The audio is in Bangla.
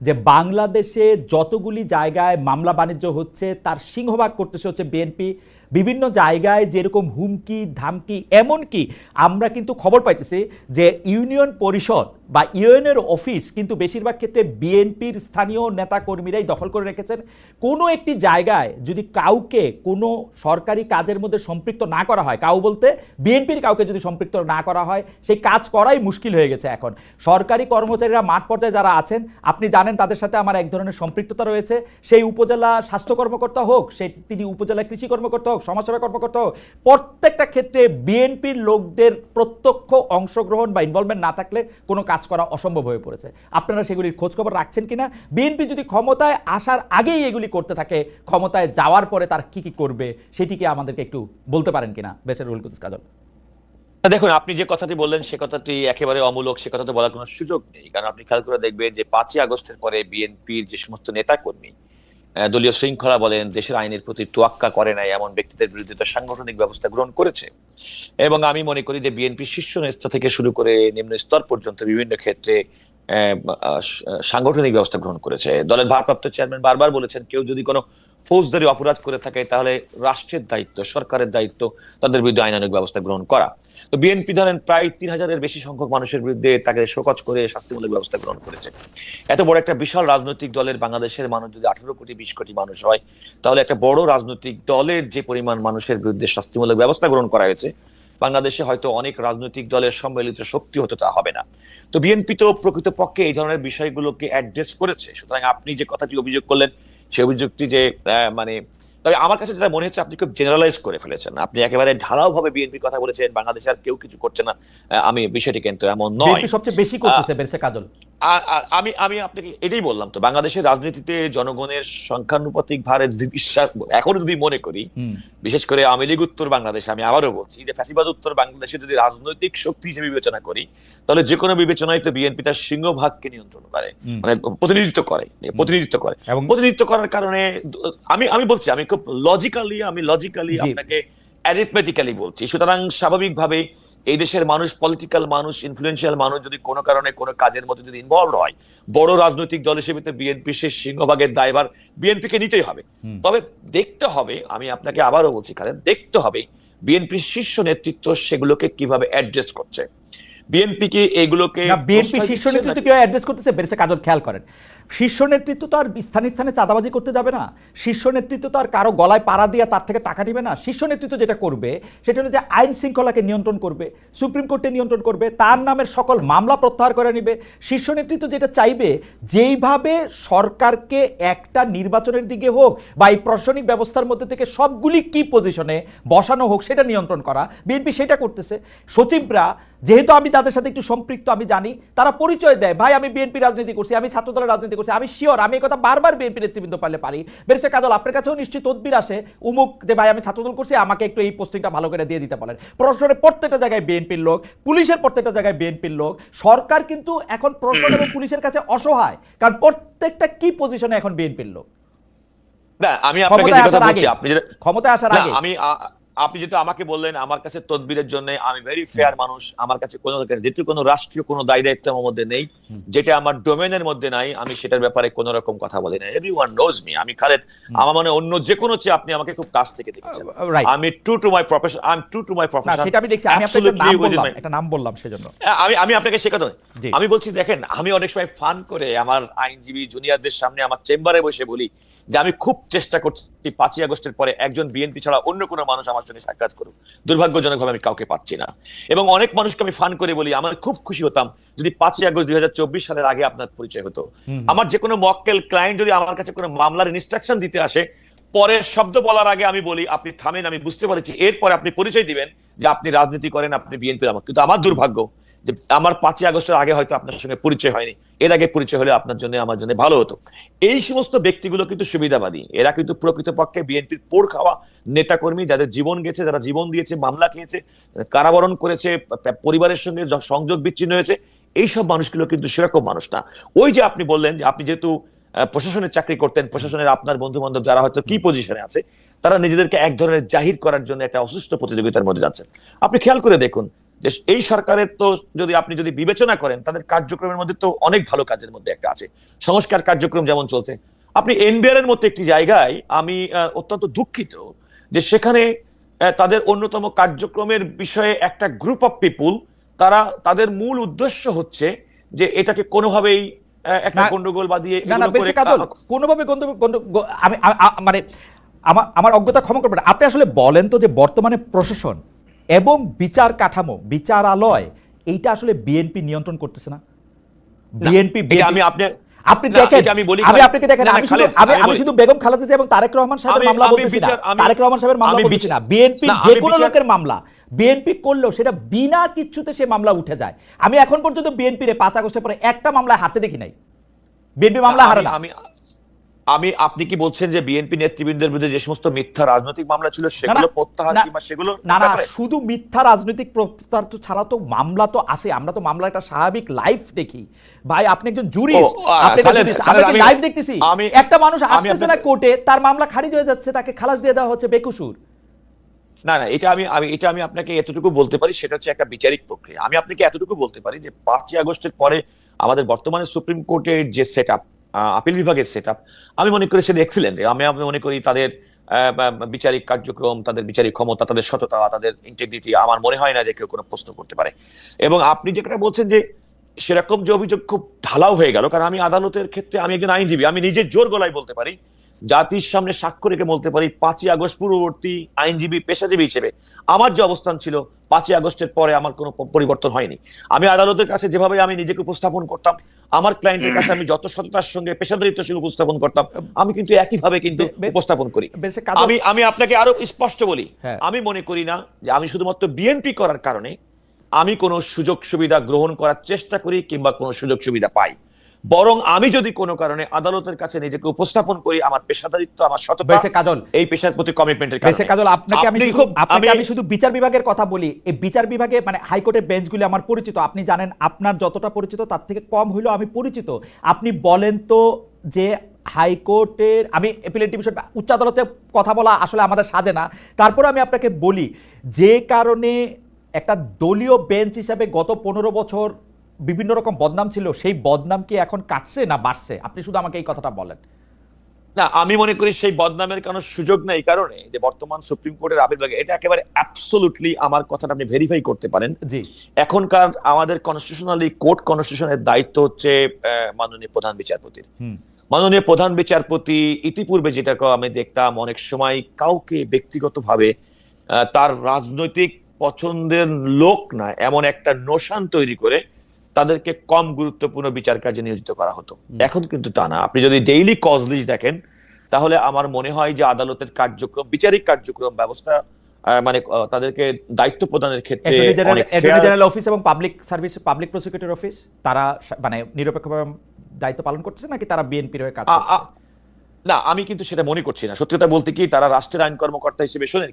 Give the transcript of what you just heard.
যে বাংলাদেশে যতগুলি জায়গায় মামলা বাণিজ্য হচ্ছে তার সিংহভাগ করতেছে হচ্ছে বিএনপি। বিভিন্ন জায়গায় যেরকম হুমকি, ধামকি, এমনকি আমরা কিন্তু খবর পাইতেছি যে ইউনিয়ন পরিষদ বা ইউএনের অফিস কিন্তু বেশিরভাগ ক্ষেত্রে বিএনপির স্থানীয় নেতাকর্মীরাই দখল করে রেখেছেন। কোনো একটি জায়গায় যদি কাউকে কোনো সরকারি কাজের মধ্যে সম্পৃক্ত না করা হয়, কাউ বলতে বিএনপির কাউকে যদি সম্পৃক্ত না করা হয় সেই কাজ করাই মুশকিল হয়ে গেছে এখন। সরকারি কর্মচারীরা মাঠ পর্যায়ে যারা আছেন, আপনি জানেন তাদের সাথে আমার এক ধরনের সম্পৃক্ততা রয়েছে। সেই উপজেলা স্বাস্থ্য কর্মকর্তা হোক সেই তিনি উপজেলা কৃষি কর্মকর্তা হোক সমাজসেবা কর্মকর্তা হোক প্রত্যেকটা ক্ষেত্রে বিএনপির লোকদের প্রত্যক্ষ অংশগ্রহণ বা ইনভলভমেন্ট না থাকলে কোনো কাজ করা অসম্ভব হয়ে পড়েছে। আপনারা সেগুলির খোঁজখবর রাখছেন কিনা? বিএনপি যদি ক্ষমতায় আসার আগেই এগুলি করতে থাকে ক্ষমতায় যাওয়ার পরে তার কি কি করবে সেটিকে আমাদেরকে একটু বলতে পারেন কিনা? বেসের রুল কুদ্দুস কাজল। দেখুন আপনি যে কথাটি বললেন সে কথাটি একেবারে অমূলক সে কথা তো বলার কোনো সুযোগ নেই। কারণ আপনি খেয়াল করে দেখবেন যে পাঁচই আগস্টের পরে বিএনপির যে সমস্ত নেতাকর্মী আহ, দলীয় শৃঙ্খলা বলেন, দেশের আইনের প্রতি তোয়াক্কা করে নাই এমন ব্যক্তিদের বিরুদ্ধে তো সাংগঠনিক ব্যবস্থা গ্রহণ করেছে। এবং আমি মনে করি যে বিএনপি শীর্ষ নেতা থেকে শুরু করে নিম্ন স্তর পর্যন্ত বিভিন্ন ক্ষেত্রে সাংগঠনিক ব্যবস্থা গ্রহণ করেছে। দলের ভারপ্রাপ্ত চেয়ারম্যান বারবার বলেছেন, কেউ যদি কোনো ফৌজদারি অপরাধ করে থাকে, তাহলে রাষ্ট্রের দায়িত্ব, সরকারের দায়িত্ব, তাদের বিরুদ্ধে আইনানুগ ব্যবস্থা গ্রহণ করা। তো বিএনপি ধরেন প্রায় তিন হাজারের বেশি সংখ্যক মানুষের বিরুদ্ধে তাকে শোকজ করে শাস্তিমূলক ব্যবস্থা গ্রহণ করেছে। এত বড় একটা বিশাল রাজনৈতিক দলের বাংলাদেশের মানুষ যদি আঠারো কোটি, বিশ কোটি মানুষ হয়, তাহলে একটা বড় রাজনৈতিক দলের যে পরিমাণ মানুষের বিরুদ্ধে শাস্তিমূলক ব্যবস্থা গ্রহণ করা হয়েছে বাংলাদেশে হয়তো অনেক রাজনৈতিক দলের সম্মিলিত শক্তি হতে তা হবে না। তো বিএনপি তো প্রকৃতপক্ষে এই ধরনের বিষয়গুলোকে অ্যাড্রেস করেছে। সুতরাং আপনি যে কথাটি অভিযোগ করলেন সেই অভিযোগটি যে আহ, মানে তবে আমার কাছে যেটা মনে হচ্ছে আপনি খুব জেনারেলাইজ করে ফেলেছেন। আপনি একেবারে ঢালাও ভাবে বিএনপির কথা বলেছেন বাংলাদেশে আর কেউ কিছু করছে না। আমি বিষয়টি কিন্তু এমন নয়। সবচেয়ে বেশি করতেছে কাজল। আমি আমি আপনাকে এটাই বললাম তো বাংলাদেশের রাজনীতিতে জনগণের সংখ্যানুপাতিক ভারে বিশ্বাস এখন যদি মনে করি বিশেষ করে আওয়ামী লীগ উত্তর বাংলাদেশে আমি আবারও বলছি যে ফ্যাসিবাদ উত্তর বাংলাদেশে যদি রাজনৈতিক শক্তি হিসেবে বিবেচনা করি তাহলে যে কোনো বিবেচনায় তো বিএনপি তার সিংহভাগকে নিয়ন্ত্রণ করে মানে প্রতিনিধিত্ব করে প্রতিনিধিত্ব করে। এবং প্রতিনিধিত্ব করার কারণে আমি আমি বলছি আমি খুব লজিক্যালি আমি লজিক্যালি আপনাকে অ্যারিথমেটিক্যালি বলছি। সুতরাং স্বাভাবিকভাবে এই দেশের মানুষ পলিটিক্যাল মানুষ ইনফ্লুয়েন্সিয়াল মানুষ যদি কোনো কারণে কোনো কাজের মধ্যে যদি ইনভলভ হয় বড় রাজনৈতিক দল হিসেবে তো বিএনপি সে সিংহভাগের দায়ভার বিএনপিকে নিতেই হবে। তবে দেখতে হবে আমি আপনাকে আবারও বলছি কারণ দেখতে হবে বিএনপির শীর্ষ নেতৃত্ব সেগুলোকে কীভাবে অ্যাড্রেস করছে। বিএনপি কি এগুলোকে বিএনপি শীর্ষ নেতৃত্ব কেউ অ্যাড্রেস করতেছে বেরেসে কাজল খেয়াল করেন। শীর্ষ নেতৃত্ব তো আর স্থানে স্থানে চাঁদাবাজি করতে যাবে না। শীর্ষ নেতৃত্ব তো আর কারও গলায় পাড়া দিয়ে তার থেকে টাকা নিবে না। শীর্ষ নেতৃত্ব যেটা করবে, সেটা হলো যে আইন শৃঙ্খলাকে নিয়ন্ত্রণ করবে, সুপ্রিম কোর্টে নিয়ন্ত্রণ করবে, তার নামের সকল মামলা প্রত্যাহার করে নেবে। শীর্ষ নেতৃত্ব যেটা চাইবে, যেইভাবে সরকারকে একটা নির্বাচনের দিকে হোক বা এই প্রশাসনিক ব্যবস্থার মধ্যে থেকে সবগুলি কি পজিশনে বসানো হোক, সেটা নিয়ন্ত্রণ করা। বিএনপি সেটা করতেছে। সচিবরা, যেহেতু আমি তাদের সাথে একটু সম্পৃক্ত, আমি জানি, তারা পরিচয় দেয়, ভাই, আমি বিএনপি রাজনীতি করছি, আমি ছাত্রদলের রাজনীতি করছি। আমি শিওর আমি এই কথা বারবার বিএনপি নেতৃবৃন্দ পারলে পারি। বেরেসে কাজল আপনার কাছেও নিশ্চয়ই তদবির আসে। উমুক যে ভাই আমি ছাত্রদল করছি আমাকে একটু এই পোস্টিংটা ভালো করে দিয়ে দিতে পারেন প্রশাসনের প্রত্যেকটা জায়গায় বিএনপির লোক পুলিশের প্রত্যেকটা জায়গায় বিএনপির লোক। সরকার কিন্তু এখন প্রশাসন এবং পুলিশের কাছে অসহায়। কারণ প্রত্যেকটা কি পজিশনে এখন বিএনপির লোক? না আমি আপনাকে ক্ষমতায় যে কথা বলছি আপনি যেটা ক্ষমতায় আসার আগে। আমি আপনি যেটা আমাকে বললেন আমার কাছে তদবিরের জন্য আমি ভেরি ফেয়ার মানুষ আমার কাছে কোনো যেহেতু কোনো রাষ্ট্রীয় কোনো দায় দায়িত্ব আমার মধ্যে নেই যেটা আমার ডোমেনের মধ্যে নাই আমি সেটার ব্যাপারে কোনো রকম কথা বলি না এভরি ওয়ান নোজ মি আমি খালেদ আমার মনে অন্য যে কোনো চেয়ে আপনি আমাকে খুব কাছ থেকে দেখেছেন। আমি true to my profession I am true to my profession সেটা আমি দেখছি আমি আপনাকে নাম বললাম একটা নাম বললাম সেজন্য। আমি আমি আপনাকে শেখাতে। আমি বলছি দেখেন আমি অনেক সময় ফান করে আমার আইনজীবী জুনিয়রদের সামনে আমার চেম্বারে বসে বলি যে আমি খুব চেষ্টা করছি পাঁচই আগস্টের পরে একজন বিএনপি ছাড়া অন্য কোনো মানুষ আমার সঙ্গে সাক্ষাৎ করুক। দুর্ভাগ্যজনকভাবে আমি কাউকে পাচ্ছি না। এবং অনেক মানুষকে আমি ফান করে বলি আমার খুব খুশি হতাম যদি পাঁচই আগস্ট দুই হাজার চব্বিশ সালের আগে আপনার পরিচয় হতো। আমার যে কোনো মক্কেল ক্লায়েন্ট যদি আমার কাছে কোনো মামলার ইনস্ট্রাকশন দিতে আসে পরের শব্দ বলার আগে আমি বলি আপনি থামেন আমি বুঝতে পারছি। এরপরে আপনি পরিচয় দিবেন যে আপনি রাজনীতি করেন আপনি বিএনপির আমার কিন্তু আমার দুর্ভাগ্য যে আমার পাঁচই আগস্টের আগে হয়তো আপনার সঙ্গে পরিচয় হয়নি। এর আগে পরিচয় হলে আপনার জন্য, আমার জন্য ভালো হতো। এই সমস্ত ব্যক্তিগুলো কিন্তু সুবিধাবাদী। এরা কিন্তু প্রকৃতপক্ষে বিএনপির পোড় খাওয়া নেতাকর্মী, যাদের জীবন গেছে, যারা জীবন দিয়েছে, মামলা খেয়েছে, কারাবরণ করেছে পরিবারের সঙ্গে সংযোগ বিচ্ছিন্ন হয়েছে, এইসব মানুষগুলো কিন্তু সেরকম মানুষ না। ওই যে আপনি বললেন যে আপনি যেহেতু প্রশাসনের চাকরি করতেন, প্রশাসনের আপনার বন্ধু বান্ধব যারা হয়তো কি পজিশনে আছে, তারা নিজেদেরকে এক ধরনের জাহির করার জন্য একটা অসুস্থ প্রতিযোগিতার মধ্যে যাচ্ছেন। আপনি খেয়াল করে দেখুন যে এই সরকারের তো যদি আপনি যদি বিবেচনা করেন তাদের কার্যক্রমের মধ্যে তো অনেক ভালো কাজের মধ্যে একটা আছে। সংস্কার কার্যক্রম যেমন চলছে। আপনি এনবিআর এর মতো একটি জায়গায় আমি অত্যন্ত দুঃখিত যে সেখানে তাদের অন্যতম কার্যক্রমের বিষয়ে একটা গ্রুপ অফ পিপুল তারা তাদের মূল উদ্দেশ্য হচ্ছে যে এটাকে কোনোভাবেই একটা গন্ডগোল করে কাজল কোনোভাবে আমি মানে আমার আমার অজ্ঞতা ক্ষমা করবেন আপনি আসলে বলেন তো যে বর্তমানে প্রশাসন এবং বিচার কাঠামো বিচারালয় এইটা আসলে বিএনপি নিয়ন্ত্রণ করতেছে না? বিএনপি আমি আপনি আপনি দেখেন আমি বলি আমি আপনাকে দেখেন না, না, আমি শুধু আমি আমি আমি বলি। শুধু বেগম খালেদা জিয়া এবং তারেক রহমান সাহেবের মামলা বলতেছি না। তারেক রহমান সাহেবের মামলা বলতেছি না। বিএনপি যে কোনো লোকের মামলা। বিএনপি করলেও সেটা বিনা কিচ্ছুতে সে মামলা উঠে যায়। আমি এখন পর্যন্ত বিএনপি পাঁচ আগস্টের পরে একটা মামলায় হারতে দেখি নাই। বিএনপি মামলা হারে না। আমি আপনি কি বলছেন যে বিএনপি নেতৃবৃন্দের বিরুদ্ধে যে সমস্ত মিথ্যা রাজনৈতিক মামলা ছিল সেগুলো প্রত্যাহার কিংবা সেগুলো না না শুধু মিথ্যা রাজনৈতিক প্রত্যাহার তো ছাড়া তো মামলা তো আছে। আমরা তো মামলা একটা স্বাভাবিক লাইফ দেখি। ভাই আপনি একজন জুরিস্ট ও, আপনি আমি- লাইভ দেখতেছি। একটা মানুষ আসতেছে না কোর্টে তার মামলা খারিজ হয়ে যাচ্ছে তাকে খালাস দিয়ে দেওয়া হচ্ছে বেকুসুর। না না এটা আমি আমি এটা আমি আপনাকে এতটুকু বলতে পারি সেটা হচ্ছে একটা বিচারিক প্রক্রিয়া। আমি আপনাকে এতটুকু বলতে পারি যে পাঁচই আগস্টের পরে আমাদের বর্তমানে সুপ্রিম কোর্টের যে সেট আপ আপিল বিভাগের সেট আমি মনে করি সেটা এক্সিলেন্ট আমি আমি মনে করি তাদের বিচারিক কার্যক্রম, তাদের বিচারিক ক্ষমতা, তাদের সততা, তাদের ইন্টেগ্রিটি আমার মনে হয় না যে কেউ কোনো প্রশ্ন করতে পারে। এবং আপনি যেটা বলছেন যে সেরকম যে অভিযোগ খুব ঢালাও হয়ে গেল, কারণ আমি আদালতের ক্ষেত্রে আমি একজন আইনজীবী, আমি নিজের জোর গলায় বলতে পারি, জাতির সামনে সাক্ষ্য রেখে বলতে পারি, পাঁচই আগস্ট পূর্ববর্তী আইনজীবী, পেশাজীবী হিসেবে আমার যে অবস্থান ছিল, পাঁচই আগস্টের পরে আমার কোনো পরিবর্তন হয়নি। আমি আদালতের কাছে যেভাবে আমি নিজেকে উপস্থাপন করতাম আমার ক্লায়েন্টের কাছে আমি যত সততার সঙ্গে পেশাদারিত্বের সঙ্গে উপস্থাপন করতাম আমি কিন্তু একইভাবে কিন্তু উপস্থাপন করি। আমি আমি আপনাকে আরও স্পষ্ট বলি হ্যাঁ। আমি মনে করি না যে আমি শুধুমাত্র বিএনপি করার কারণে আমি কোনো সুযোগ সুবিধা গ্রহণ করার চেষ্টা করি কিংবা কোনো সুযোগ সুবিধা পাই। বরং আমি যদি কোনো কারণে আদালতের কাছে নিজেকে উপস্থাপন করি আমার পেশাদারিত্ব আমার সততা বেশে কাজল। এই পেশার প্রতি কমিটমেন্টের বেশে কারণে। কাজল আপনাকে আমি খুব আপনাকে আমি আমি শুধু বিচার বিভাগের কথা বলি। এই বিচার বিভাগে মানে হাইকোর্টের বেঞ্চগুলি আমার পরিচিত। আপনি জানেন আপনার যতটা পরিচিত তার থেকে কম হইলেও আমি পরিচিত। আপনি বলেন তো যে হাইকোর্টের আমি এপিলেট ডিভিশন উচ্চ আদালতে কথা বলা আসলে আমাদের সাজে না। তারপর আমি আপনাকে বলি যে কারণে একটা দলীয় বেঞ্চ হিসাবে গত পনেরো বছর বিভিন্ন রকম বদনাম ছিল সেই বদনাম কি এখন কাটছে না বাড়ছে? আপনি শুধু আমাকে এই কথাটা বলেন। না আমি মনে করি সেই বদনামের কোনো সুযোগ নেই কারণে যে বর্তমান সুপ্রিম কোর্টের বিভাগে এটা একেবারে অ্যাবসোলুটলি আমার কথাটা আপনি ভেরিফাই করতে পারেন। জি। এখনকার আমাদের কনস্টিটিউশনালি কোর্ট কনস্টিটিউশনের দায়িত্ব হচ্ছে মাননীয় প্রধান বিচারপতির। মাননীয় প্রধান বিচারপতি ইতিপূর্বে যেটা আমি দেখতাম অনেক সময় কাউকে ব্যক্তিগতভাবে তার রাজনৈতিক পছন্দের লোক না এমন একটা নোশান তৈরি করে তাদেরকে কম গুরুত্বপূর্ণ বিচার কার্যে নিয়োজিত করা হতো। এখন কিন্তু তা না। আপনি যদি ডেইলি কজ লিস্ট দেখেন তাহলে আমার মনে হয় যে আদালতের কার্যক্রম বিচারিক কার্যক্রম ব্যবস্থা মানে তাদেরকে দায়িত্ব প্রদানের ক্ষেত্রে অ্যাটর্নি জেনারেল অফিস এবং public service public prosecutor office তারা মানে নিরপেক্ষভাবে দায়িত্ব পালন করতেছে নাকি তারা বিএনপির হয়ে কাজ করছে না আমি কিন্তু সেটা মনে করছি না। সত্যি কথা বলতে কি তারা রাষ্ট্রের আইন কর্মকর্তা হিসেবে শোনেন?